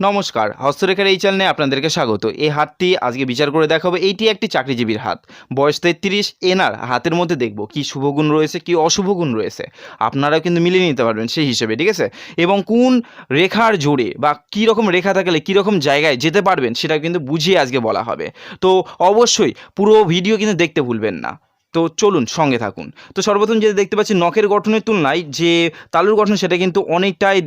নমস্কার, হস্তরেখার এই চ্যানেলে আপনাদেরকে স্বাগত। এই হাতটি আজকে বিচার করে দেখাবো, এইটি একটি চাকরিজীবীর হাত। বয়স তেত্রিশ, এনার হাতের মধ্যে দেখব, কি শুভগুণ রয়েছে, কি অশুভ গুণ রয়েছে। আপনারাও কিন্তু মিলিয়ে নিতে পারবেন সেই হিসেবে, ঠিক আছে? এবং কোন রেখার জোরে বা কী রকম রেখা থাকলে, কী রকম জায়গায় যেতে পারবেন, সেটা কিন্তু বুঝিয়ে আজকে বলা হবে। তো অবশ্যই পুরো ভিডিও কিন্তু দেখতে ভুলবেন না। তো চলুন সঙ্গে থাকুন। তো সর্বপ্রথম যেটা দেখতে পাচ্ছি নখের গঠনের তুলনায় যে তালুর গঠন সেটা কিন্তু অনেকটাই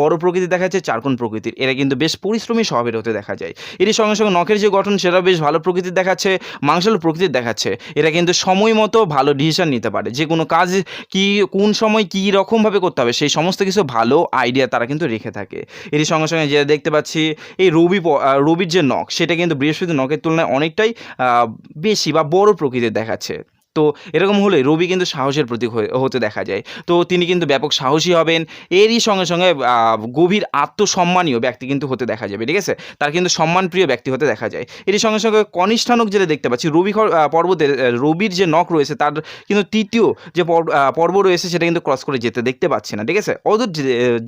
বড় প্রকৃতি দেখা যাচ্ছে চারকোণ প্রকৃতির। এরা কিন্তু বেশ পরিশ্রমী স্বভাবের হতে দেখা যায়। এর সঙ্গে সঙ্গে নখের যে গঠন সেটা বেশ ভালো প্রকৃতির দেখাচ্ছে, মাংসালু প্রকৃতির দেখাচ্ছে। এরা কিন্তু সময় মতো ভালো ডিসিশন নিতে পারে। যে কোনো কাজ কি, কোন সময় কী রকমভাবে করতে হবে সেই সমস্ত কিছু ভালো আইডিয়া তারা কিন্তু রেখে থাকে। এর সঙ্গে সঙ্গে যেটা দেখতে পাচ্ছি, এই রবি রবির যে নখ, সেটা কিন্তু বৃহস্পতি নখের তুলনায় অনেকটাই বেশি বা বড় প্রকৃতির দেখাচ্ছে। তো এরকম হলে রবি কিন্তু সাহসের প্রতীক হতে দেখা যায়। তো তিনি কিন্তু ব্যাপক সাহসী হবেন। এরই সঙ্গে সঙ্গে গভীর আত্মসম্মানীয় ব্যক্তি কিন্তু হতে দেখা যাবে, ঠিক আছে? তার কিন্তু সম্মানপ্রিয় ব্যক্তি হতে দেখা যায়। এরই সঙ্গে সঙ্গে কনিষ্ঠানক যেটা দেখতে পাচ্ছি, রবি পর্বতের রবির যে নখ রয়েছে, তার কিন্তু তৃতীয় যে পর্ব পর্ব রয়েছে, সেটা কিন্তু ক্রস করে যেতে দেখতে পাচ্ছি না, ঠিক আছে? অদূর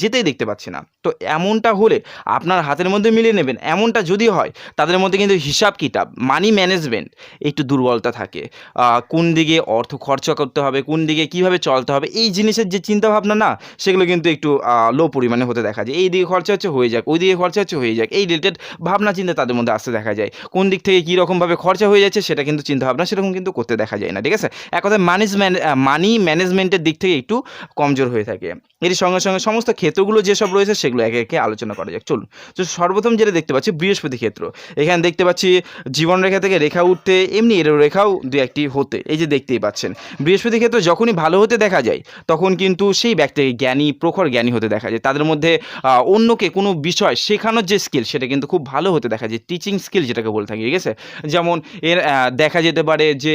যেতেই দেখতে পাচ্ছি না। তো এমনটা হলে আপনার হাতের মধ্যে মিলিয়ে নেবেন। এমনটা যদি হয়, তাদের মধ্যে কিন্তু হিসাব কিতাব মানি ম্যানেজমেন্ট একটু দুর্বলতা থাকে। কোন দিকে অর্থ খরচা করতে হবে, কোন দিকে কীভাবে চলতে হবে, এই জিনিসের যে চিন্তা ভাবনা না, সেগুলো কিন্তু একটু লো পরিমাণে হতে দেখা যায়। এই দিকে খরচা হচ্ছে হয়ে যাক, ওই দিকে খরচা হচ্ছে হয়ে যাক, এই রিলেটেড ভাবনা চিন্তা তাদের মধ্যে আসতে দেখা যায়। কোন দিক থেকে কীরকমভাবে খরচা হয়ে যাচ্ছে, সেটা কিন্তু চিন্তা ভাবনা সেরকম কিন্তু করতে দেখা যায় না, ঠিক আছে? এক কথায় ম্যানেজমেন্ট মানি ম্যানেজমেন্টের দিক থেকে একটু কমজোর হয়ে থাকে। এর সঙ্গে সঙ্গে সমস্ত ক্ষেত্রগুলো যেসব রয়েছে, সেগুলো একে একে আলোচনা করা যাক। চলুন, তো সর্বপ্রথম যেটা দেখতে পাচ্ছি, বৃহস্পতি ক্ষেত্র। এখানে দেখতে পাচ্ছি, জীবন রেখা থেকে রেখা উঠতে, এমনি এর রেখাও দু একটি হতে। এই যে দেখতেই পাচ্ছেন। বৃহস্পতি ক্ষেত্র যখনই ভালো হতে দেখা যায়, তখন কিন্তু সেই ব্যক্তিকে জ্ঞানী, প্রখর জ্ঞানী হতে দেখা যায়। তাদের মধ্যে অন্যকে কোনো বিষয় শেখানোর যে স্কিল সেটা কিন্তু খুব ভালো হতে দেখা যায়। টিচিং স্কিল যেটাকে বলে থাকি, ঠিক আছে? যেমন এর দেখা যেতে পারে যে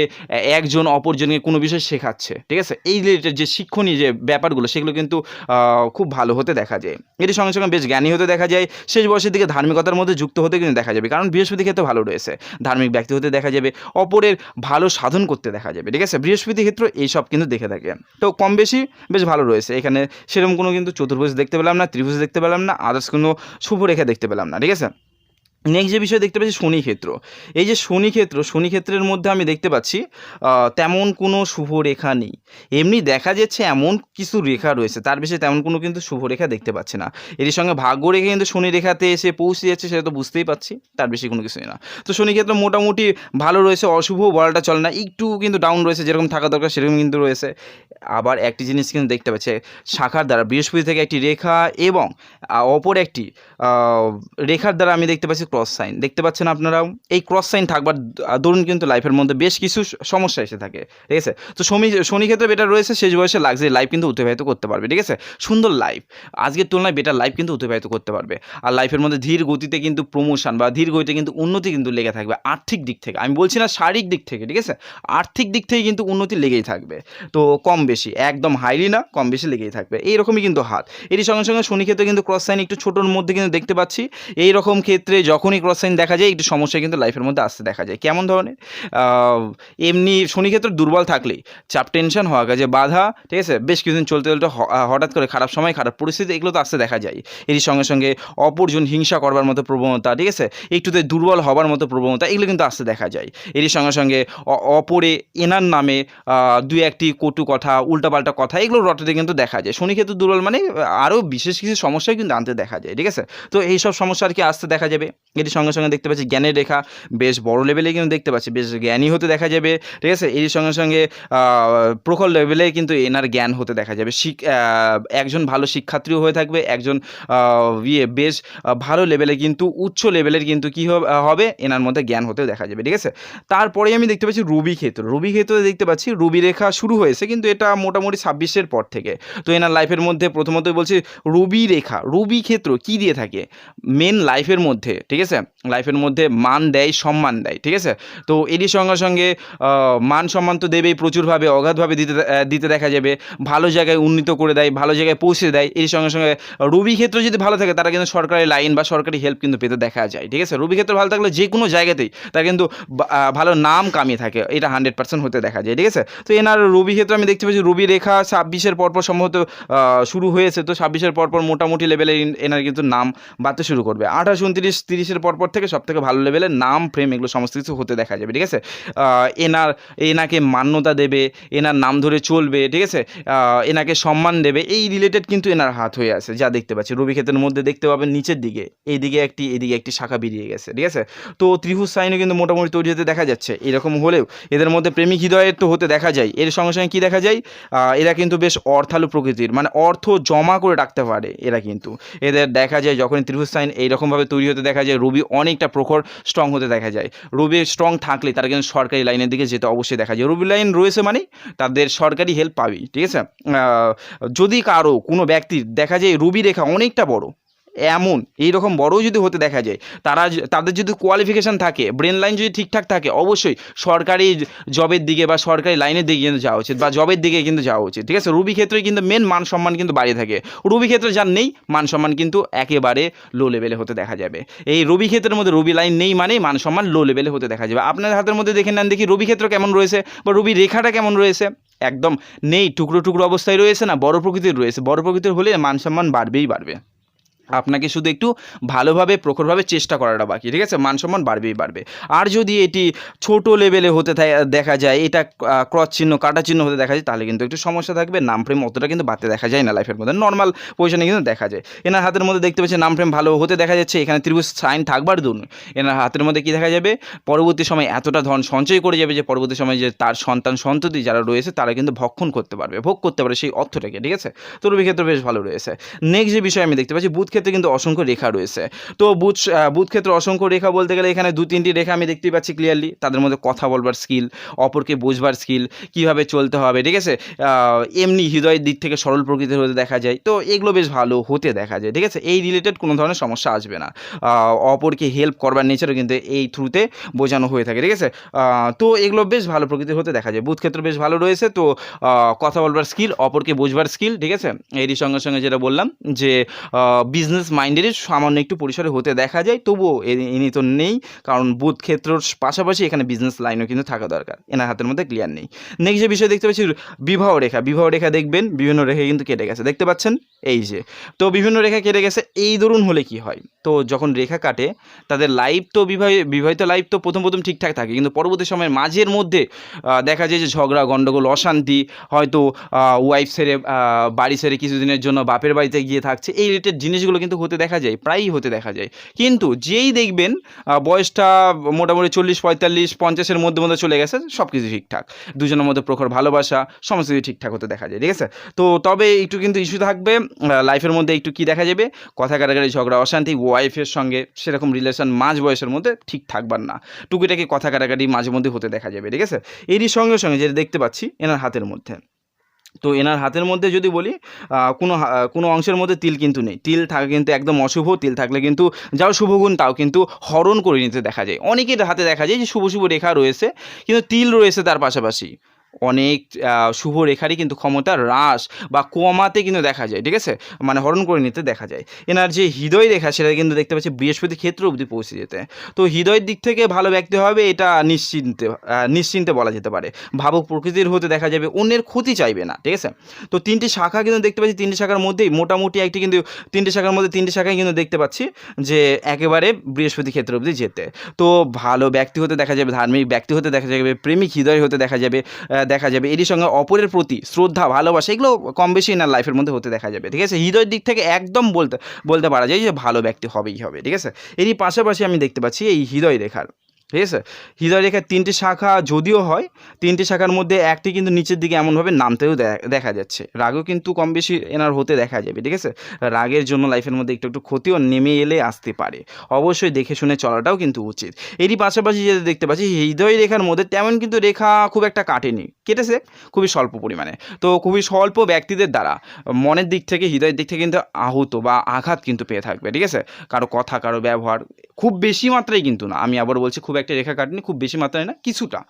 একজন অপরজনকে কোনো বিষয় শেখাচ্ছে, ঠিক আছে? এই রিলেটেড যে শিক্ষণীয় যে ব্যাপারগুলো, সেগুলো কিন্তু খুব ভালো হতে দেখা যায়। এটির সঙ্গে সঙ্গে বেশ জ্ঞানী হতে দেখা যায়। শেষ বয়সের দিকে ধার্মিকতার মধ্যে যুক্ত হতে কিন্তু দেখা যাবে। কারণ বৃহস্পতি ক্ষেত্রে ভালো রয়েছে। ধার্মিক ব্যক্তি হতে দেখা যাবে। অপরের ভালো সাধন করতে দেখা যাবে। ঠিক আছে? বৃহস্পতি ক্ষেত্র এইসব কিন্তু দেখে থাকে। তো কম বেশি বেশ ভালো রয়েছে। এখানে সেরকম কোনো কিন্তু চতুর্ভুজ দেখতে পেলাম না, ত্রিভুজ দেখতে পেলাম না আদার্স কোনো শুভ রেখা দেখতে পেলাম না, ঠিক আছে? নেক্সট যে বিষয় দেখতে পাচ্ছি শনি ক্ষেত্র এই যে শনি ক্ষেত্র শনি ক্ষেত্রের মধ্যে আমি দেখতে পাচ্ছি তেমন কোনো শুভ রেখা নেই। এমনি দেখা যাচ্ছে এমন কিছু রেখা রয়েছে, তার বেশি তেমন কোনো কিন্তু শুভ রেখা দেখতে পাচ্ছি না। এর সঙ্গে ভাগ্য রেখে কিন্তু শনি রেখাতে এসে পৌঁছে যাচ্ছে, সেটা তো বুঝতেই পাচ্ছি তার বেশি কোনো কিছুই না। তো শনি ক্ষেত্র মোটামুটি ভালো রয়েছে, অশুভ বলাটা চলে না, একটু কিন্তু ডাউন রয়েছে, যেরকম থাকা দরকার সেরকম কিন্তু রয়েছে। আবার একটি জিনিস কিন্তু দেখতে পাচ্ছে, শাখার দ্বারা বৃহস্পতি থেকে একটি রেখা এবং অপর একটি রেখার দ্বারা আমি দেখতে পাচ্ছি ক্রস সাইন দেখতে পাচ্ছেন আপনারাও? এই ক্রস সাইন থাকবার দরুন কিন্তু লাইফের মধ্যে বেশ কিছু সমস্যা এসে থাকে, ঠিক আছে? তো শনি শনি ক্ষেত্রে বেটার রয়েছে, শেষ বয়সে লাক্সারি লাইফ কিন্তু অতিবাহিত করতে পারবে, ঠিক আছে? সুন্দর লাইফ আজকের তুলনায় বেটার লাইফ কিন্তু অতিবাহিত করতে পারবে। আর লাইফের মধ্যে ধীর গতিতে কিন্তু প্রমোশন বা ধীর গতিতে কিন্তু উন্নতি কিন্তু লেগে থাকবে আর্থিক দিক থেকে। আমি বলছি না শারীরিক দিক থেকে, ঠিক আছে? আর্থিক দিক থেকে কিন্তু উন্নতি লেগেই থাকবে। তো কম বেশি, একদম হাইলি না, কম বেশি লেগেই থাকবে। এইরকমই কিন্তু হাত এরই সঙ্গে সঙ্গে শনি ক্ষেত্রে কিন্তু ক্রস সাইন একটু ছোটোর মধ্যে কিন্তু দেখতে পাচ্ছি। এই রকম ক্ষেত্রে যখনই ক্রস সাইন দেখা যায়, একটু সমস্যা কিন্তু লাইফের মধ্যে আসতে দেখা যায়। কেমন ধরনের? এমনি শনি ক্ষেত্র দুর্বল থাকলেই চাপ টেনশন হওয়া, কাজে বাধা, ঠিক আছে? বেশ কিছুদিন চলতে চলতে হঠাৎ করে খারাপ সময়, খারাপ পরিস্থিতি, এগুলো তো আসতে দেখা যায়। এরই সঙ্গে সঙ্গে অপরজন হিংসা করবার মতো প্রবণতা, ঠিক আছে? একটুতে দুর্বল হবার মতো প্রবণতা, এগুলো কিন্তু আসতে দেখা যায়। এরই সঙ্গে সঙ্গে অপরে এনার নামে দু একটি কটু কথা, উল্টাপাল্টা কথা, এগুলো রটাতে কিন্তু দেখা যায়। শনি ক্ষেত্র দুর্বল মানে আরও বিশেষ কিছু সমস্যাই কিন্তু আনতে দেখা যায়, ঠিক আছে? তো এইসব সমস্যা আর কি আসতে দেখা যাবে? এটির সঙ্গে সঙ্গে দেখতে পাচ্ছি, জ্ঞানের রেখা বেশ বড় লেভেলে কিন্তু দেখতে পাচ্ছি, বেশ জ্ঞানী হতে দেখা যাবে, ঠিক আছে? এর সঙ্গে সঙ্গে প্রখর লেভেলে কিন্তু এনার জ্ঞান হতে দেখা যাবে। শিক একজন ভালো শিক্ষার্থীও হয়ে থাকবে, একজন ইয়ে বেশ ভালো লেভেলে কিন্তু, উচ্চ লেভেলের কিন্তু কী হবে এনার মধ্যে জ্ঞান হতে দেখা যাবে, ঠিক আছে? তারপরে আমি দেখতে পাচ্ছি রুবি ক্ষেত্র। রুবি ক্ষেত্রে দেখতে পাচ্ছি, রুবি রেখা শুরু হয়েছে, কিন্তু এটা মোটামুটি ছাব্বিশের পর থেকে। তো এনার লাইফের মধ্যে প্রথমত বলছি রুবি রেখা। রুবি ক্ষেত্র কি দিয়ে থাকে? মেন লাইফের মধ্যে, ঠিক ঠিক আছে? লাইফের মধ্যে মান দেয়, সম্মান দেয়, ঠিক আছে? তো এরই সঙ্গে সঙ্গে মান সম্মান তো দেবেই, প্রচুরভাবে, অগাধভাবে দিতে দিতে দেখা যাবে। ভালো জায়গায় উন্নীত করে দেয়, ভালো জায়গায় পৌঁছে দেয়। এর সঙ্গে সঙ্গে রবি ক্ষেত্র যদি ভালো থাকে, তারা কিন্তু সরকারি লাইন বা সরকারি হেল্প কিন্তু পেতে দেখা যায়, ঠিক আছে? রবি ক্ষেত্র ভালো থাকলে যে কোনো জায়গাতেই তার কিন্তু ভালো নাম কামিয়ে থাকে, এটা হান্ড্রেড পার্সেন্ট হতে দেখা যায়, ঠিক আছে? তো এনার রবি ক্ষেত্র আমি দেখতে পাচ্ছি রবি রেখা ছাব্বিশের পরপর সম্ভবত শুরু হয়েছে, তো ছাব্বিশের পরপর মোটামুটি লেভেলে এনার কিন্তু নাম বাড়তে শুরু করবে। আঠাশ, উনত্রিশ তিরিশের পরপর থেকে সব থেকে ভালো লেভেলের নাম ফ্রেম এগুলো সমস্ত কিছু হতে দেখা যাবে, ঠিক আছে? এনার, এনাকে মান্যতা দেবে, এনার নাম ধরে চলবে, ঠিক আছে? এনাকে সম্মান দেবে, এই রিলেটেড কিন্তু এনার হাত হয়ে আছে, যা দেখতে পাচ্ছি। রবি ক্ষেত্রের মধ্যে দেখতে পাবেন, নিচের দিকে, এইদিকে একটি এদিকে একটি শাখা বেরিয়ে গেছে, ঠিক আছে? তো ত্রিভুজ সাইনও কিন্তু মোটামুটি তৈরি হতে দেখা যাচ্ছে, এরকম হলেও এদের মধ্যে প্রেমিক হৃদয়ের তো হতে দেখা যায়। এর সঙ্গে সঙ্গে কী দেখা যায়? এরা কিন্তু বেশ অর্থালু প্রকৃতির মানে অর্থ জমা করে রাখতে পারে এরা কিন্তু। এদের দেখা যায় যখন ত্রিভুজ সাইন এইরকমভাবে তৈরি হতে দেখা যায় রবি অনেকটা প্রখর স্ট্রং হতে দেখা যায়। রুবি স্ট্রং থাকলে তারা কিন্তু সরকারি লাইনের দিকে যেতে অবশ্যই দেখা যায়। রুবি লাইন রয়েছে মানে তাদের সরকারি হেল্প পাবেই, ঠিক আছে? যদি কারও কোনো ব্যক্তির দেখা যায় রুবি রেখা অনেকটা বড় এমন এই রকম বড় যদি হতে দেখা যায়, তারা তাদের যদি কোয়ালিফিকেশান থাকে ব্রেন লাইন যদি ঠিকঠাক থাকে, অবশ্যই সরকারি জবের দিকে বা সরকারি লাইনের দিকে কিন্তু যাওয়া উচিত বা জবের দিকে কিন্তু যাওয়া উচিত, ঠিক আছে? রুবি ক্ষেত্রে কিন্তু মেন মান সম্মান কিন্তু বাড়িয়ে থাকে। রুবি ক্ষেত্রে যার নেই, মান সম্মান কিন্তু একেবারে লো লেভেলে হতে দেখা যাবে। এই রবি ক্ষেত্রের মধ্যে রবি লাইন নেই মানে মান সম্মান লো লেভেলে হতে দেখা যাবে। আপনার হাতের মধ্যে দেখে নেন দেখি রবি ক্ষেত্র কেমন রয়েছে বা রবি রেখাটা কেমন রয়েছে। একদম নেই, টুকরো টুকরো অবস্থায় রয়েছে না, বড় প্রকৃতির রয়েছে। বড় প্রকৃতির হলে মান সম্মান বাড়বেই বাড়বে। আপনাকে শুধু একটু ভালোভাবে, প্রখরভাবে চেষ্টা করাটা বাকি, ঠিক আছে? মান সম্মান বাড়বেই বাড়বে। আর যদি এটি ছোট লেভেলে হতে দেখা যায়, এটা ক্রস চিহ্ন, কাটা চিহ্ন হতে দেখা যায়, তাহলে কিন্তু একটু সমস্যা থাকবে। নাম ফ্রেম অতটা কিন্তু বাড়তে দেখা যায় না লাইফের মধ্যে। নর্মাল পজিশনে কিন্তু দেখা যায়। এনার হাতের মধ্যে দেখতে পাচ্ছি নাম ফ্রেম ভালো হতে দেখা যাচ্ছে। এখানে ত্রিভুজ সাইন থাকবার দরুন এনার হাতের মধ্যে কি দেখা যাবে? পরবর্তী সময় এতটা ধন সঞ্চয় করে যাবে যে, পরবর্তী সময় যে তার সন্তান, সন্ততি যারা রয়েছে, তারা কিন্তু ভক্ষণ করতে পারবে। ভোগ করতে পারবে সেই অর্থটাকে, ঠিক আছে? তো রবি ক্ষেত্র বেশ ভালো রয়েছে। নেক্সট যে বিষয় আমি দেখতে পাচ্ছি, বুধ ক্ষেত্রে কিন্তু অসংখ্য রেখা রয়েছে। তো বুধ বুধ ক্ষেত্রে অসংখ্য রেখা বলতে গেলে এখানে দু তিনটি রেখা আমি দেখতেই পাচ্ছি ক্লিয়ারলি তাদের মধ্যে কথা বলবার স্কিল অপরকে বুঝবার স্কিল কীভাবে চলতে হবে, ঠিক আছে? এমনি হৃদয়ের দিক থেকে সরল প্রকৃতির হতে দেখা যায়। তো এগুলো বেশ ভালো হতে দেখা যায়, ঠিক আছে? এই রিলেটেড কোনো ধরনের সমস্যা আসবে না। অপরকে হেল্প করবার নেচারও কিন্তু এই থ্রুতে বোঝানো হয়ে থাকে, ঠিক আছে? তো এগুলো বেশ ভালো প্রকৃতির হতে দেখা যায়। বুধ ক্ষেত্র বেশ ভালো রয়েছে, তো কথা বলবার স্কিল অপরকে বুঝবার স্কিল ঠিক আছে? এরই সঙ্গে সঙ্গে যেটা বললাম যে বিজনেস মাইন্ডেরই সামান্য একটু পরিসরে হতে দেখা যায় তবুও এ- ইনি তো নেই কারণ বুধ ক্ষেত্রর পাশাপাশি এখানে বিজনেস লাইনও কিন্তু থাকা দরকার এনার হাতের মধ্যে ক্লিয়ার নেই। নেক্সট যে বিষয় দেখতে পাচ্ছি বিবাহ রেখা বিবাহ রেখা দেখবেন বিভিন্ন রেখা কিন্তু কেটে গেছে দেখতে পাচ্ছেন? এই যে তো বিভিন্ন রেখা কেটে গেছে এই দরুন হলে কি হয়? তো যখন রেখা কাটে তাদের লাইফ তো বিবাহ বিবাহিত লাইফ তো প্রথম প্রথম ঠিকঠাক থাকে কিন্তু পরবর্তী সময়ের মাঝের মধ্যে দেখা যায় যে ঝগড়া গণ্ডগোল অশান্তি হয়তো ওয়াইফ আহ, বাড়ি ছেড়ে কিছুদিনের জন্য বাপের বাড়িতে গিয়ে থাকছে এই রিলেটেড জিনিসগুলো কিন্তু হতে দেখা যায়, প্রায়ই হতে দেখা যায়। কিন্তু যেই দেখবেন বয়সটা মোটামুটি চল্লিশ, পঁয়তাল্লিশ, পঞ্চাশের মধ্যে মধ্যে চলে গেছে সব কিছু ঠিকঠাক। দুজনের মধ্যে প্রখর ভালোবাসা, সমস্ত কিছু ঠিকঠাক হতে দেখা যায়, ঠিক আছে? তো তবে একটু কিন্তু ইস্যু থাকবে লাইফের মধ্যে একটু কি দেখা যাবে? কথা কাটাকাটি, ঝগড়া, অশান্তি ওয়াইফের সঙ্গে সেরকম রিলেশন মাঝ বয়সের মধ্যে ঠিক থাকবার না। টুকিটাকি কথা কাটাকাটি মাঝে মধ্যে হতে দেখা যাবে, ঠিক আছে? এরই সঙ্গে সঙ্গে যেটা দেখতে পাচ্ছি, এনার হাতের মধ্যে। তো এনার হাতের মধ্যে যদি বলি কোনো কোনো অংশের মধ্যে তিল কিন্তু নেই। তিল থাকে কিন্তু একদম অশুভ, তিল থাকলে কিন্তু যাও শুভগুণ তাও কিন্তু হরণ করে নিতে দেখা যায়। অনেকের হাতে দেখা যায় যে শুভ শুভ রেখা রয়েছে, কিন্তু তিল রয়েছে তার পাশাপাশি। অনেক শুভ রেখারই কিন্তু ক্ষমতা হ্রাস বা কমাতে কিন্তু দেখা যায়, ঠিক আছে? মানে হরণ করে নিতে দেখা যায়। এনার যে হৃদয় রেখা, সেটা কিন্তু দেখতে পাচ্ছি বৃহস্পতি ক্ষেত্র অবধি পৌঁছে যেতে। তো হৃদয়ের দিক থেকে ভালো ব্যক্তি হবে এটা নিশ্চিন্তে নিশ্চিন্তে বলা যেতে পারে। ভাবুক প্রকৃতির হতে দেখা যাবে, অন্যের ক্ষতি চাইবে না, ঠিক আছে? তো তিনটি শাখা কিন্তু দেখতে পাচ্ছি, তিনটি শাখার মধ্যেই মোটামুটি একটি কিন্তু, তিনটি শাখার মধ্যে তিনটি শাখায় কিন্তু দেখতে পাচ্ছি যে একেবারে বৃহস্পতি ক্ষেত্র অবধি যেতে। তো ভালো ব্যক্তি হতে দেখা যাবে, ধার্মিক ব্যক্তি হতে দেখা যাবে, প্রেমিক হৃদয় হতে দেখা যাবে দেখা যাবে। এরই সঙ্গে অপরের প্রতি শ্রদ্ধা, ভালোবাসা, এগুলো কম বেশি না লাইফের মধ্যে হতে দেখা যাবে, ঠিক আছে? হৃদয়ের দিক থেকে একদম বলতে বলতে পারা যায় যে ভালো ব্যক্তি হবেই হবে, ঠিক আছে? এরই পাশাপাশি আমি দেখতে পাচ্ছি এই হৃদয় রেখার। ঠিক আছে? হৃদয় রেখার তিনটি শাখা যদিও হয়, তিনটি শাখার মধ্যে একটি কিন্তু নিচের দিকে এমনভাবে নামতেও দেখা যাচ্ছে। রাগও কিন্তু কম বেশি এনার হতে দেখা যাবে, ঠিক আছে? রাগের জন্য লাইফের মধ্যে একটু একটু ক্ষতিও নেমে এলে আসতে পারে। অবশ্যই দেখে শুনে চলাটাও কিন্তু উচিত। এরই পাশাপাশি যেটা দেখতে পাচ্ছি, হৃদয় রেখার মধ্যে তেমন কিন্তু রেখা খুব একটা কাটেনি, কেটেছে? খুবই স্বল্প পরিমাণে। তো খুবই স্বল্প ব্যক্তিদের দ্বারা মনের দিক থেকে, হৃদয়ের দিক থেকে কিন্তু আহত বা আঘাত কিন্তু পেয়ে থাকবে, ঠিক আছে? কারও কথা, কারও ব্যবহার, খুব বেশি মাত্রায় কিন্তু না। আমি আবার বলছি, খুব একটা রেখা কাটেনি, খুব বেশি মাত্রায় না, কিছুটা।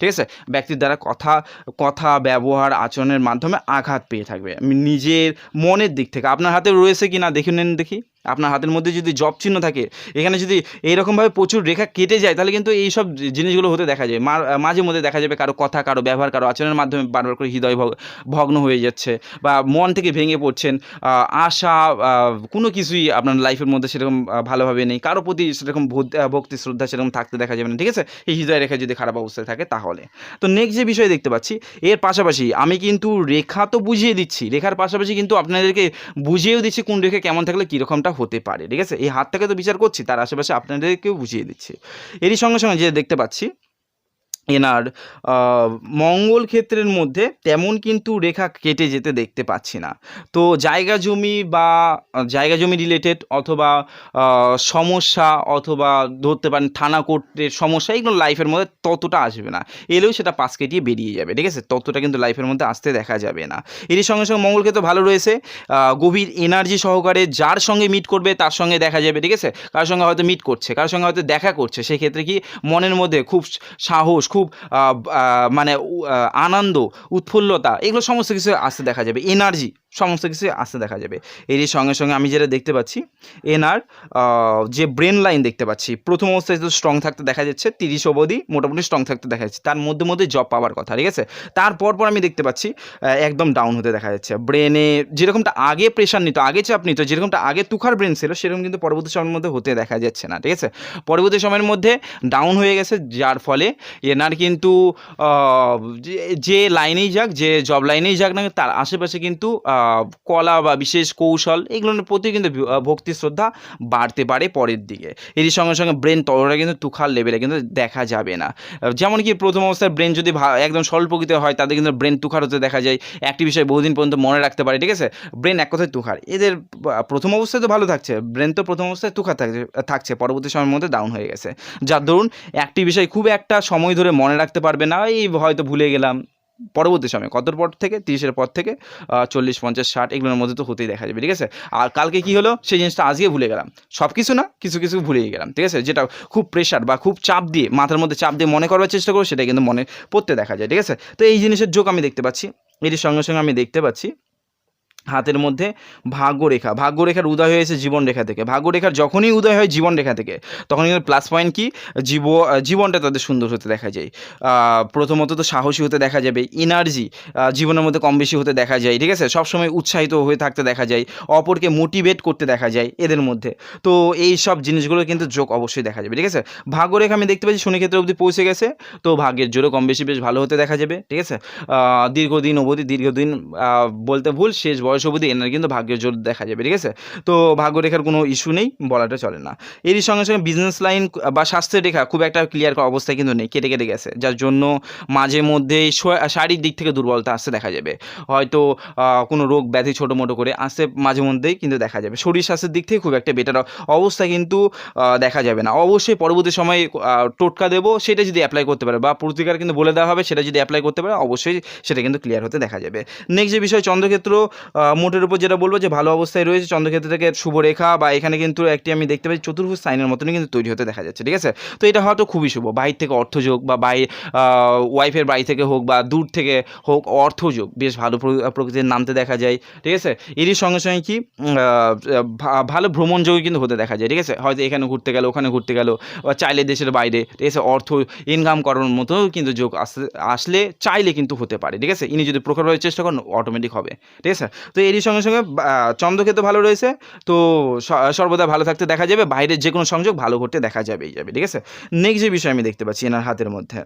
ঠিক আছে? ব্যক্তির দ্বারা কথা কথা, ব্যবহার, আচরণের মাধ্যমে আঘাত পেয়ে থাকবে। নিজের মনের দিক থেকে, আপনার হাতে রয়েছে কি না দেখে নেন দেখি। আপনার হাতের মধ্যে যদি জব চিহ্ন থাকে, এখানে যদি এইরকমভাবে প্রচুর রেখা কেটে যায়, তাহলে কিন্তু এই সব জিনিসগুলো হতে দেখা যায়। মাঝে মধ্যে দেখা যাবে কারও কথা, কারও ব্যবহার, কারও আচরণের মাধ্যমে বারবার করে হৃদয় ভগ- ভগ্ন হয়ে যাচ্ছে বা মন থেকে ভেঙে পড়ছেন। আশা কোনো কিছুই আপনার লাইফের মধ্যে সেরকম ভালোভাবে নেই। কারও প্রতি সেরকম ভক্তি, শ্রদ্ধা সেরকম থাকতে দেখা যাবে না, ঠিক আছে? এই হৃদয় রেখা যদি খারাপ অবস্থায় থাকে তাহলে। তো নেক্সট যে বিষয় দেখতে পাচ্ছি, এর পাশাপাশি আমি কিন্তু রেখা তো বুঝিয়ে দিচ্ছি। রেখার পাশাপাশি কিন্তু আপনাদেরকে বুঝিয়েও দিচ্ছি কোন রেখা কেমন থাকলে কীরকমটা হতে পারে, ঠিক আছে? এই হাতটাকে তো বিচার করছি, তার আশেপাশে আপনাদেরকেও বুঝিয়ে দিচ্ছি। এরই সঙ্গে সঙ্গে যে দেখতে পাচ্ছি এনার মঙ্গল ক্ষেত্রের মধ্যে তেমন কিন্তু রেখা কেটে যেতে দেখতে পাচ্ছি না। তো জায়গা জমি বা, জায়গা জমি রিলেটেড অথবা সমস্যা অথবা ধরতে পারেন থানা কোর্টের সমস্যা, এগুলো লাইফের মধ্যে ততটা আসবে না। এলেও সেটা পাশ কেটিয়ে বেরিয়ে যাবে, ঠিক আছে? ততটা কিন্তু লাইফের মধ্যে আসতে দেখা যাবে না। এরই সঙ্গে সঙ্গে মঙ্গল ক্ষেত্র ভালো রয়েছে গভীর এনার্জি সহকারে যার সঙ্গে মিট করবে তার সঙ্গে দেখা যাবে, ঠিক আছে? কারোর সঙ্গে হয়তো মিট করছে, কারোর সঙ্গে হয়তো দেখা করছে, সেক্ষেত্রে কি মনের মধ্যে খুব সাহস, খুব আহ, মানে আনন্দ উৎফুল্লতা এগুলো সমস্ত কিছু আসতে দেখা যাবে। এনার্জি সমস্ত কিছু আসতে দেখা যাবে। এরই সঙ্গে সঙ্গে আমি যেটা দেখতে পাচ্ছি এনার যে ব্রেন লাইন দেখতে পাচ্ছি, প্রথম অবস্থায় তো স্ট্রং থাকতে দেখা যাচ্ছে, তিরিশ অবধি মোটামুটি স্ট্রং থাকতে দেখা যাচ্ছে, তার মধ্যে মধ্যে জব পাওয়ার কথা, ঠিক আছে? তারপর পর আমি দেখতে পাচ্ছি একদম ডাউন হতে দেখা যাচ্ছে। ব্রেনে যেরকমটা আগে প্রেশার নিত, আগে চাপ নিত, যেরকমটা আগে তুখার ব্রেন ছিল, সেরকম কিন্তু পরবর্তী সময়ের মধ্যে হতে দেখা যাচ্ছে না, ঠিক আছে? পরবর্তী সময়ের মধ্যে ডাউন হয়ে গেছে, যার ফলে এনার কিন্তু যে- লাইনেই যাক, যে জব লাইনেই যাক না তার আশেপাশে কিন্তু কলা বা বিশেষ কৌশল এগুলোর প্রতি কিন্তু ভক্তি শ্রদ্ধা বাড়তে পারে পরের দিকে। এরই সঙ্গে সঙ্গে ব্রেন ততটা কিন্তু তুখার লেভেলে কিন্তু দেখা যাবে না। যেমন কি প্রথম অবস্থায় ব্রেন যদি একদম স্বল্প প্রকৃতি হয় তাদের কিন্তু ব্রেন তুখার হতে দেখা যায়। একটি বিষয় বহুদিন পর্যন্ত মনে রাখতে পারে, ঠিক আছে? ব্রেন এক কথায় তুখার। এদের প্রথম অবস্থায় তো ভালো থাকছে। ব্রেন তো প্রথম অবস্থায় তুখার থাকছে থাকছে, পরবর্তী সময়ের মধ্যে ডাউন হয়ে গেছে। যার ধরুন একটি বিষয় খুব একটা সময় ধরে মনে রাখতে পারবে না, এই হয়তো ভুলে গেলাম। পরবর্তী সময়, কতর পর থেকে? তিরিশের পর থেকে চল্লিশ, পঞ্চাশ, ষাট, এগুলোর মধ্যে তো হতেই দেখা যাবে, ঠিক আছে? আর কালকে কি হলো? সেই জিনিসটা আজকে ভুলে গেলাম। সব কিছু না, কিছু কিছু ভুলেই গেলাম, ঠিক আছে? যেটা খুব প্রেশার বা খুব চাপ দিয়ে, মাথার মধ্যে চাপ দিয়ে মনে করার চেষ্টা করো সেটা কিন্তু মনে পড়তে দেখা যায়, ঠিক আছে? তো এই জিনিসের যোগ আমি দেখতে পাচ্ছি। এটির সঙ্গে সঙ্গে আমি দেখতে পাচ্ছি হাতের মধ্যে ভাগ্যরেখা, ভাগ্যরেখার উদয় হয়েছে জীবন রেখা থেকে। ভাগ্যরেখার যখনই উদয় হয় জীবন রেখা থেকে তখন কিন্তু প্লাস পয়েন্ট কি? জীব, জীবনটা তাদের সুন্দর হতে দেখা যায়। প্রথমত তো সাহসী হতে দেখা যাবে এনার্জি জীবনের মধ্যে কম বেশি হতে দেখা যায়, ঠিক আছে? সবসময় উৎসাহিত হয়ে থাকতে দেখা যায়, অপরকে মোটিভেট করতে দেখা যায় এদের মধ্যে। তো এই সব জিনিসগুলো কিন্তু যোগ অবশ্যই দেখা যাবে, ঠিক আছে? ভাগ্যরেখা আমি দেখতে পাচ্ছি শনি ক্ষেত্রে অবধি পৌঁছে গেছে, তো ভাগ্যের জোরও কম বেশি বেশ ভালো হতে দেখা যাবে, ঠিক আছে? দীর্ঘদিন অবধি, দীর্ঘদিন বলতে ভুল, শেষ বয়স অবধি এনার কিন্তু ভাগ্যের জোর দেখা যাবে, ঠিক আছে? তো ভাগ্যরেখার কোনো ইস্যু নেই, বলাটা চলে না। এরই সঙ্গে সঙ্গে বিজনেস লাইন বা স্বাস্থ্যের রেখা খুব একটা ক্লিয়ার অবস্থায় কিন্তু নেই, কেটে কেটে গেছে, যার জন্য মাঝে মধ্যে শারীরিক দিক থেকে দুর্বলতা আসতে দেখা যাবে। হয়তো কোনো রোগ ব্যাধি ছোটো মোটো করে আসতে মাঝে মধ্যেই কিন্তু দেখা যাবে। শরীর স্বাস্থ্যের দিক থেকে খুব একটা বেটার অবস্থা কিন্তু দেখা যাবে না। অবশ্যই পরবর্তী সময়ে টোটকা দেবো, সেটা যদি অ্যাপ্লাই করতে পারে বা প্রতিকার কিন্তু বলে দেওয়া হবে, সেটা যদি অ্যাপ্লাই করতে পারে, অবশ্যই সেটা কিন্তু ক্লিয়ার হতে দেখা যাবে। নেক্সট যে বিষয়, চন্দ্রক্ষেত্র মোটের উপর যেটা বলব যে ভালো অবস্থায় রয়েছে চন্দ্রক্ষেত্র থেকে শুভরেখা বা এখানে কিন্তু একটি আমি দেখতে পাচ্ছি চতুর্ভুজ সাইনের মতনই কিন্তু তৈরি হতে দেখা যাচ্ছে, ঠিক আছে? তো এটা হয়তো খুবই শুভ, বাহির থেকে অর্থযোগ বা বাই ওয়াইফের বাড়ি থেকে হোক বা দূর থেকে হোক অর্থযোগ বেশ ভালো প্রকৃতির নামতে দেখা যায়, ঠিক আছে? এরই সঙ্গে সঙ্গে কি ভালো ভ্রমণ যোগী কিন্তু হতে দেখা যায়, ঠিক আছে? হয়তো এখানে ঘুরতে গেল, ওখানে ঘুরতে গেল, বা চাইলে দেশের বাইরে, ঠিক আছে? অর্থ ইনকাম করার মতো কিন্তু যোগ আসলে চাইলে কিন্তু হতে পারে, ঠিক আছে? ইনি যদি প্রখরভাবে চেষ্টা করেন অটোমেটিক হবে, ঠিক আছে? তো এরই সঙ্গে সঙ্গে চন্দ্রক্ষেত্র ভালো রয়েছে, তো সর্বদা ভালো থাকতে দেখা যাবে, বাইরের যে কোনো সংযোগ ভালো করতে দেখা যাবেই যাবে, ঠিক আছে? নেক্সট যে বিষয় আমি দেখতে পাচ্ছি এনার হাতের মধ্যে।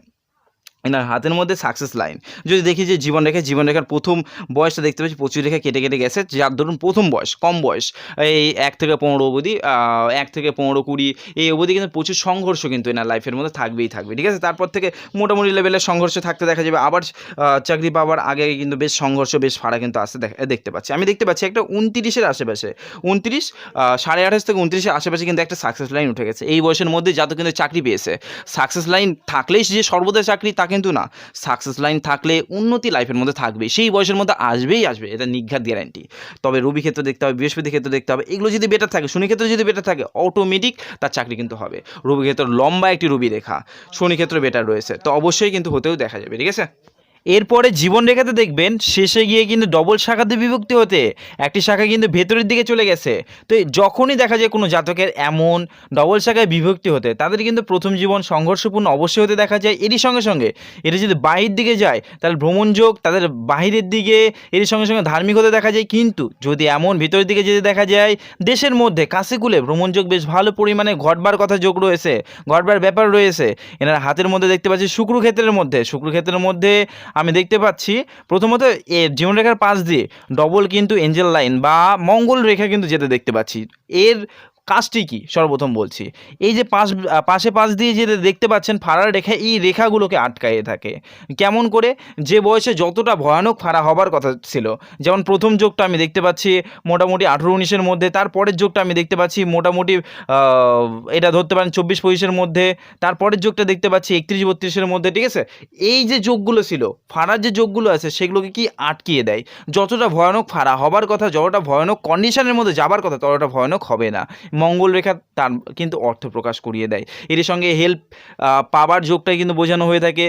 এনার হাতের মধ্যে সাকসেস লাইন যদি দেখি যে জীবন রেখা, জীবন রেখার প্রথম বয়সটা দেখতে পাচ্ছি, প্রচুর রেখা কেটে কেটে গেছে। যার ধরুন প্রথম বয়স, কম বয়স, এই এক থেকে পনেরো অবধি এক থেকে পনেরো কুড়ি, এই অবধি কিন্তু প্রচুর সংঘর্ষ কিন্তু এনার লাইফের মধ্যে থাকবেই থাকবে, ঠিক আছে? তারপর থেকে মোটামুটি লেভেলের সংঘর্ষ থাকতে দেখা যাবে। আবার চাকরি পাওয়ার আগে কিন্তু বেশ সংঘর্ষ, বেশ ফাড়া কিন্তু আসতে দেখতে পাচ্ছি। আমি দেখতে পাচ্ছি একটা উনত্রিশের আশেপাশে, উনত্রিশ সাড়ে আঠাশ থেকে উনত্রিশের আশেপাশে কিন্তু একটা সাকসেস লাইন উঠে গেছে। এই বয়সের মধ্যে যাতে কিন্তু চাকরি পেয়েছে। সাকসেস লাইন থাকলেই যে সর্বদা চাকরি, তাকে কিন্তু না। সাকসেস লাইন থাকলে উন্নতি লাইফের মধ্যে থাকবে। সেই বয়সের মধ্যে আসবেই আসবে, এটা নিঘাত গ্যারান্টি তবে রবি ক্ষেত্রে দেখতে হবে, বৃহস্পতি ক্ষেত্রে দেখতে হবে, এগুলো যদি বেটার থাকে, শনি ক্ষেত্রে যদি বেটার থাকে অটোমেটিক তার চাকরি কিন্তু হবে। রবি ক্ষেত্র লম্বা একটি রবি রেখা, শনি ক্ষেত্রে বেটার রয়েছে। তো অবশ্যই কিন্তু হতেও দেখা যাবে, ঠিক আছে? এরপরে জীবন রেখাতে দেখবেন শেষে গিয়ে কিন্তু ডবল শাখাতে বিভক্তি হতে একটি শাখা কিন্তু ভেতরের দিকে চলে গেছে। তো যখনই দেখা যায় কোনো জাতকের এমন ডবল শাখায় বিভক্তি হতে, তাদের কিন্তু প্রথম জীবন সংঘর্ষপূর্ণ অবশ্যই হতে দেখা যায়। এরই সঙ্গে সঙ্গে এটা যদি বাহির দিকে যায়, তাহলে ভ্রমণযোগ তাদের বাহিরের দিকে এরই সঙ্গে সঙ্গে ধার্মিক হতে দেখা যায়। কিন্তু যদি এমন ভিতরের দিকে যদি দেখা যায়, দেশের মধ্যে কাশিকুলে ভ্রমণ যোগ বেশ ভালো পরিমাণে ঘটবার কথা যোগ রয়েছে, ঘটবার ব্যাপার রয়েছে। এনার হাতের মধ্যে দেখতে পাচ্ছি শুক্র ক্ষেত্রের মধ্যে শুক্র ক্ষেত্রের মধ্যে আমি দেখতে পাচ্ছি, প্রথমত এর জীবনরেখার পাশ দিয়ে ডবল কিন্তু এঞ্জেল লাইন বা মঙ্গল রেখা কিন্তু যেতে দেখতে পাচ্ছি। এর কাজটি কি? সর্বপ্রথম বলছি। এই যে পাশ, পাশে পাশ দিয়ে যে দেখতে পাচ্ছেন ফাড়ার রেখা, এই রেখাগুলোকে আটকায়ে থাকে। কেমন করে? যে বয়সে যতটা ভয়ানক ফাড়া হবার কথা ছিল, যেমন প্রথম যোগটা আমি দেখতে পাচ্ছি মোটামুটি আঠেরো উনিশের মধ্যে, তারপরের যোগটা আমি দেখতে পাচ্ছি মোটামুটি এটা ধরতে পারেন চব্বিশ পঁচিশের মধ্যে, তারপরের যোগটা দেখতে পাচ্ছি একত্রিশ বত্রিশের মধ্যে, ঠিক আছে? এই যে যোগগুলো ছিল, ফাড়ার যে যোগগুলো আছে, সেগুলোকে কি আটকিয়ে দেয়? যতটা ভয়ানক ফাড়া হবার কথা, যতটা ভয়ানক কন্ডিশনের মধ্যে যাবার কথা, ততটা ভয়ানক হবে না। মঙ্গল রেখা তার কিন্তু অর্থ প্রকাশ করিয়ে দেয়। এর সঙ্গে হেল্প পাবার যোগটাই কিন্তু বোঝানো হয়ে থাকে।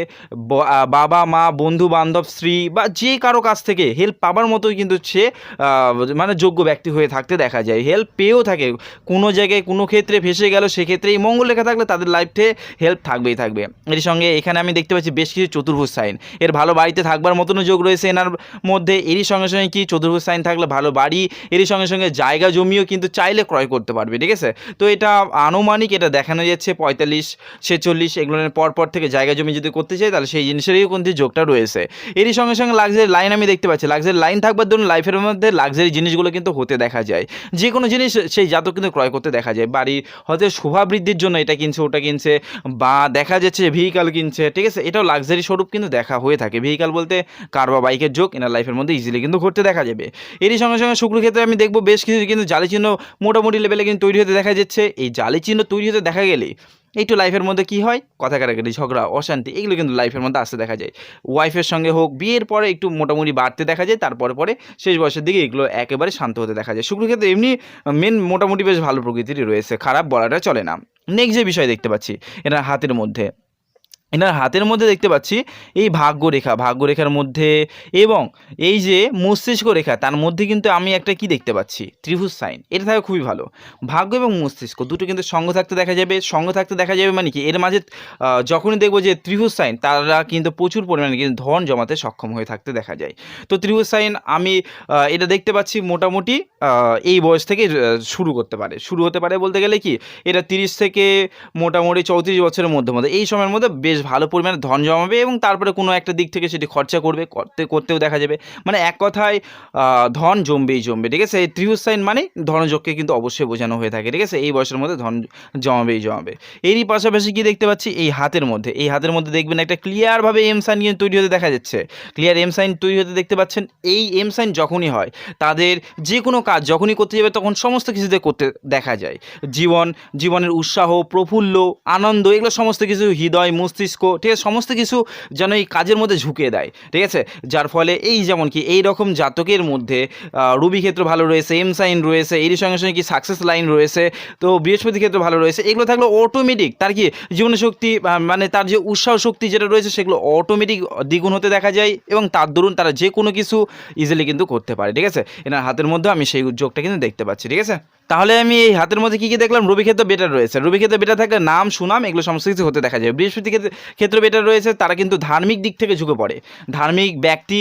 বাবা, মা, বন্ধু, বান্ধব, স্ত্রী বা যে কারও কাছ থেকে হেল্প পাবার মতোই কিন্তু সে মানে যোগ্য ব্যক্তি হয়ে থাকতে দেখা যায়। হেল্প পেয়েও থাকে। কোনো জায়গায় কোনো ক্ষেত্রে ফেসে গেল সেক্ষেত্রে এই মঙ্গল রেখা থাকলে তাদের লাইফে হেল্প থাকবেই থাকবে। এর সঙ্গে এখানে আমি দেখতে পাচ্ছি বেশ কিছু চতুর্ভুজ সাইন এর ভালো বাড়িতে থাকবার মতনও যোগ রয়েছে এনার মধ্যে। এরই সঙ্গে সঙ্গে কি চতুর্ভুজ সাইন থাকলে ভালো বাড়ি, এরই সঙ্গে সঙ্গে জায়গা জমিও কিন্তু চাইলে ক্রয় করতে পারবে। ঠিক আছে? তো এটা আনুমানিক এটা দেখানো যাচ্ছে পঁয়তাল্লিশ, ছেচল্লিশ এগুলোর পর পর থেকে জায়গা জমি যদি করতে চাই, তাহলে সেই জিনিসেরই কিন্তু যোগটা রয়েছে। এরই সঙ্গে সঙ্গে লাক্সারি লাইন আমি দেখতে পাচ্ছি। লাক্সারি লাইন থাকবার ধরুন লাইফের মধ্যে লাক্সারি জিনিসগুলো কিন্তু হতে দেখা যায়। যে কোনো জিনিস সেই জাতক কিন্তু ক্রয় করতে দেখা যায়। বাড়ির হয়তো শোভা বৃদ্ধির জন্য এটা কিনছে, ওটা কিনছে, বা দেখা যাচ্ছে ভেহিকাল কিনছে, ঠিক আছে? এটাও লাক্সারি স্বরূপ কিন্তু দেখা হয়ে থাকে। ভেহিকাল বলতে কার বা বাইকের যোগ, এনার লাইফের মধ্যে ইজিলি কিন্তু ঘটতে দেখা যাবে। এরই সঙ্গে সঙ্গে শুক্র ক্ষেত্রে আমি দেখব বেশ কিছু কিন্তু জালি চিহ্ন মোটামুটি লেভেলে কিন্তু তৈরি হতে দেখা যাচ্ছে, এই জালি চিহ্ন তৈরি হতে দেখা গেলে একটু লাইফের মধ্যে কি হয়? কথা কাটাকাটি, ঝগড়া, অশান্তি, এগুলো কিন্তু লাইফের মধ্যে আসতে দেখা যায়। ওয়াইফের সঙ্গে হোক, বিয়ের পরে একটু মোটামুটি বাড়তে দেখা যায়, তারপরে পরে শেষ বয়সের দিকে এগুলো একেবারে শান্ত হতে দেখা যায়। শুক্র ক্ষেত্রে এমনি মেন মোটামুটি বেশ ভালো প্রকৃতিরই রয়েছে, খারাপ বলাটা চলে না। নেক্সট যে বিষয় দেখতে পাচ্ছি এরা হাতের মধ্যে। এনার হাতের মধ্যে দেখতে পাচ্ছি এই ভাগ্যরেখা, ভাগ্যরেখার মধ্যে এবং এই যে মস্তিষ্ক রেখা, তার মধ্যে কিন্তু আমি একটা কি দেখতে পাচ্ছি? ত্রিভুজ সাইন। এটা থাকে খুবই ভালো। ভাগ্য এবং মস্তিষ্ক দুটো কিন্তু সঙ্গ থাকতে দেখা যাবে। সঙ্গ থাকতে দেখা যাবে মানে কি? এর মাঝে যখনই দেখব যে ত্রিভুজ সাইন, তারা কিন্তু প্রচুর পরিমাণে কিন্তু ধন জমাতে সক্ষম হয়ে থাকতে দেখা যায়। তো ত্রিভুজ সাইন আমি এটা দেখতে পাচ্ছি মোটামুটি এই বয়স থেকে শুরু করতে পারে। শুরু হতে পারে বলতে গেলে কি? এটা তিরিশ থেকে মোটামুটি চৌত্রিশ বছরের মধ্যে মধ্যে। এই সময়ের মধ্যে বেশ ভালো পরিমাণে ধন জমাবে এবং তারপরে কোনো একটা দিক থেকে সেটি খরচা করবে, করতে, করতেও দেখা যাবে। মানে এক কথায় ধন জমবেই জমবে, ঠিক আছে? ত্রিভুজ সাইন মানে ধনযোগকে কিন্তু অবশ্যই বোঝানো হয়ে থাকে, ঠিক আছে? এই বয়সের মধ্যে ধন জমাবেই জমাবে। এরই পাশাপাশি কি দেখতে পাচ্ছি? এই হাতের মধ্যে, এই হাতের মধ্যে দেখবেন একটা ক্লিয়ারভাবে এম সাইন কিন্তু তৈরি হতে দেখা যাচ্ছে। ক্লিয়ার এম সাইন তৈরি হতে দেখতে পাচ্ছেন, এই এম সাইন যখনই হয়, তাদের যে কোনো কাজ যখনই করতে যাবে, তখন সমস্ত কিছুতে করতে দেখা যায়। জীবন, জীবনের উৎসাহ, প্রফুল্ল, আনন্দ, এগুলো সমস্ত কিছু, হৃদয়, মস্তিষ্ক ঠিক আছে? সমস্ত কিছু যেন এই কাজের মধ্যে ঝুঁকে দেয়, ঠিক আছে? যার ফলে এই যেমন কি, এই রকম জাতকের মধ্যে রুবি ক্ষেত্র ভালো রয়েছে এম সাইন রয়েছে, এরই সঙ্গে সঙ্গে কি সাকসেস লাইন রয়েছে, তো বৃহস্পতি ক্ষেত্র ভালো রয়েছে, এগুলো থাকলে অটোমেটিক তার কি? জীবন শক্তি মানে তার যে উৎসাহ শক্তি যেটা রয়েছে, সেগুলো অটোমেটিক দ্বিগুণ হতে দেখা যায় এবং তার দরুন তারা যে কোনো কিছু ইজিলি কিন্তু করতে পারে, ঠিক আছে? এনার হাতের মধ্যে আমি সেই উদ্যোগটা কিন্তু দেখতে পাচ্ছি, ঠিক আছে? তাহলে আমি এই হাতের মধ্যে কি কি দেখলাম? রবি ক্ষেত্র বেটার রয়েছে। রবি ক্ষেত্রে বেটার থাকলে নাম সুনাম এগুলো সমস্ত কিছু হতে দেখা যায়। বৃহস্পতি ক্ষেত্রে বেটার রয়েছে তারা কিন্তু ধার্মিক দিক থেকে ঝুঁকে পড়ে। ধার্মিক ব্যক্তি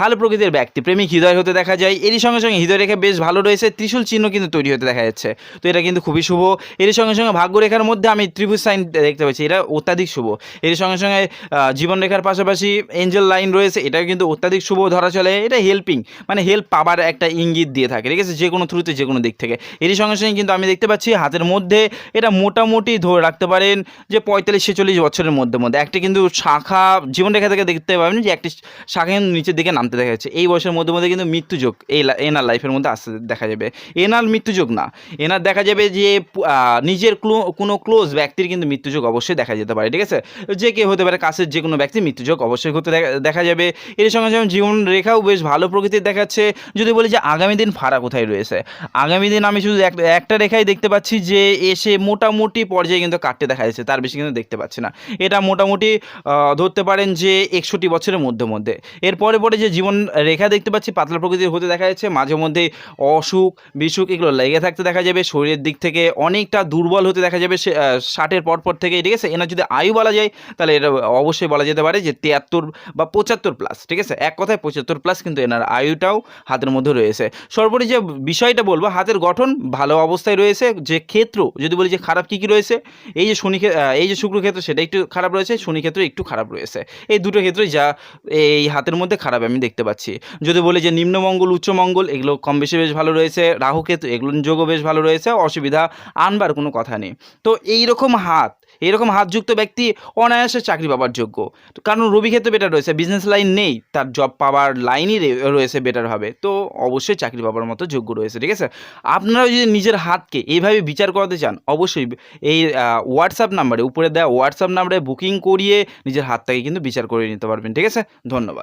ভালো প্রকৃতির ব্যক্তি প্রেমিক হৃদয় হতে দেখা যায়। এরই সঙ্গে সঙ্গে হৃদয় রেখা বেশ ভালো রয়েছে ত্রিশূল চিহ্ন কিন্তু তৈরি হতে দেখা যাচ্ছে। তো এটা কিন্তু খুবই শুভ। এর সঙ্গে সঙ্গে ভাগ্য রেখার মধ্যে আমি ত্রিভুজ সাইন দেখতে পাচ্ছি এটা অত্যাধিক শুভ। এর সঙ্গে সঙ্গে আহ, জীবন রেখার পাশাপাশি এঞ্জেল লাইন রয়েছে এটাও কিন্তু অত্যাধিক শুভ ধরা চলে। এটা হেল্পিং মানে হেল্প পাবার একটা ইঙ্গিত দিয়ে থাকে ঠিক আছে? যে কোনো থ্রুতে যে কোনো দিক থেকে। থাকে। এরই সঙ্গে সঙ্গে কিন্তু আমি দেখতে পাচ্ছি হাতের মধ্যে এটা মোটামুটি ধরে রাখতে পারেন যে পঁয়তাল্লিশ ছেচল্লিশ বছরের মধ্যে মধ্যে। একটি কিন্তু শাখা জীবনরেখা থেকে দেখতে পাবেন যে একটি শাখা কিন্তু নিচের দিকে নামতে দেখা যাচ্ছে। এই বয়সের মধ্যে মধ্যে কিন্তু মৃত্যুযোগ এই এনার লাইফের মধ্যে আসতে দেখা যাবে। এনার মৃত্যুযোগ না। এনার দেখা যাবে যে নিজের কোনো ক্লোজ ব্যক্তির কিন্তু মৃত্যুযোগ অবশ্যই দেখা যেতে পারে, ঠিক আছে? যে কেউ হতে পারে কাছের যে কোনো ব্যক্তির মৃত্যুযোগ অবশ্যই হতে দেখা- যাবে। এর সঙ্গে সঙ্গে জীবন রেখাও বেশ ভালো প্রকৃতির দেখাচ্ছে। যদি বলি যে আগামী দিন ফাড়া কোথায় রয়েছে? আগামী দিন আমি শুধু এক- একটা রেখাই দেখতে পাচ্ছি যে এসে মোটামুটি পর্যায়ে কিন্তু কাটতে দেখা যাচ্ছে, তার বেশি কিন্তু দেখতে পাচ্ছি না। এটা মোটামুটি ধরতে পারেন যে একষট্টি বছরের মধ্যে মধ্যে। এর পরে পরে যে জীবন রেখা দেখতে পাচ্ছি, পাতলা প্রকৃতির হতে দেখা যাচ্ছে, মাঝে মধ্যে অসুখ, বিসুখ এগুলো লেগে থাকতে দেখা যাবে, শরীরের দিক থেকে অনেকটা দুর্বল হতে দেখা যাবে ষাটের পর পর থেকে, ঠিক আছে? এনার যদি আয়ু বলা যায়, তাহলে এটা অবশ্যই বলা যেতে পারে যে তিয়াত্তর বা পঁচাত্তর প্লাস ঠিক আছে? এক কথায় পঁচাত্তর প্লাস কিন্তু এনার আয়ুটাও হাতের মধ্যে রয়েছে। সর্বোপরি যে বিষয়টা বলব, হাতের গঠন ভালো অবস্থায় রয়েছে, যে ক্ষেত্র, যদি বলি যে খারাপ কী কী রয়েছে, এই যে শনি এই যে শুক্র ক্ষেত্র সেটা একটু খারাপ রয়েছে, শনি ক্ষেত্র একটু খারাপ রয়েছে। এই দুটো ক্ষেত্রে যা এই হাতের মধ্যে খারাপ আমি দেখতে পাচ্ছি। যদি বলি যে নিম্নমঙ্গল উচ্চমঙ্গল এগুলো কম বেশি বেশ ভালো রয়েছে, রাহু ক্ষেত্র এগুলো যোগও বেশ ভালো রয়েছে, অসুবিধা আনবার কোনো কথা নেই। তো এই রকম হাত এইরকম হাতযুক্ত ব্যক্তি অনায়াসে চাকরি পাবার যোগ্য। কারণ রবি ক্ষেত্রে বেটার রয়েছে বিজনেস লাইন নেই, তার জব পাওয়ার লাইনই রয়েছে বেটার হবে তো অবশ্যই চাকরি পাবার মতো যোগ্য রয়েছে, ঠিক আছে? আপনারা যদি নিজের হাতকে এইভাবে বিচার করাতে চান, অবশ্যই এই হোয়াটসঅ্যাপ নাম্বারে উপরে দেওয়া হোয়াটসঅ্যাপ নাম্বারে বুকিং করিয়ে নিজের হাতটাকে কিন্তু বিচার করে নিতে পারবেন, ঠিক আছে? ধন্যবাদ।